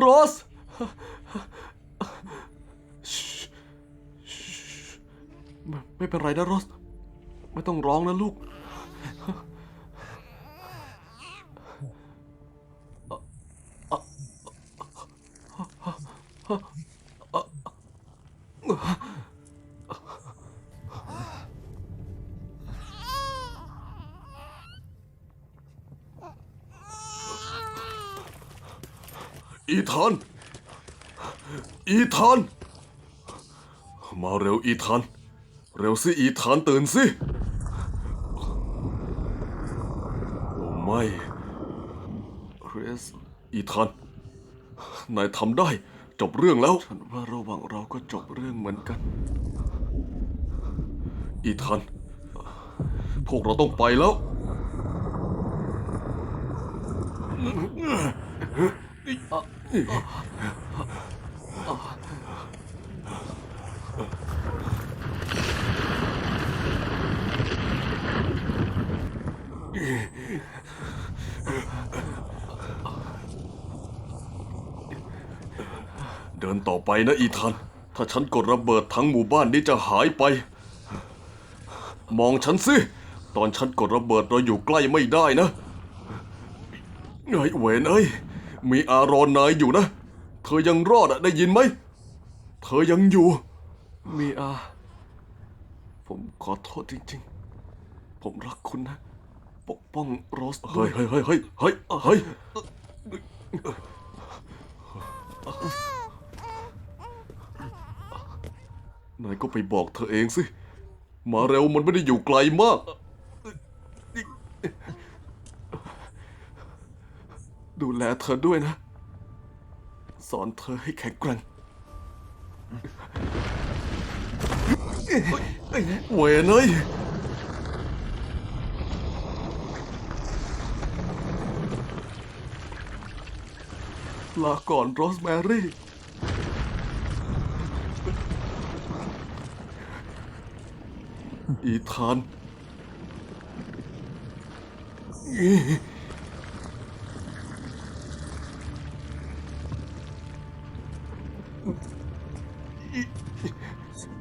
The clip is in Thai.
โรสไม่ไม่เป็นไรนะโรส ไม่ต้องร้องนะลูก อีธาน อีธาน มาเร็วอีธาน เร็วสิอีธานตื่นสิ โอ้ไม่เรสอีธาน นายทำได้ จบเรื่องแล้ว ฉันว่าระหว่างเราก็จบเรื่องเหมือนกัน อีธาน พวกเราต้องไปแล้ว เดินต่อไปนะอีธานถ้าฉันกดระเบิดทั้งหมู่บ้านนี้จะหายไป มองฉันสิ ตอนฉันกดระเบิดเราอยู่ใกล้ไม่ได้นะ ไอ้เวนเอ้ย มีอารอนนายอยู่นะ เธอยังรอดอะได้ยินไหม เธอยังอยู่ มีอา ผมขอโทษจริงๆ ผมรักคุณนะ ปกป้องโรสเฮ้ยเฮ้ยเฮ้ยเฮ้ยเฮ้ยเฮ้ยนายก็ไปบอกเธอเองสิ มาเร็วมันไม่ได้อยู่ไกลมาก ดูแลเธอด้วยนะ สอนเธอให้แข็งแกร่งเวยนเอ้ยลาก่อนโรสแมรี่ อีธาน Mm-hmm.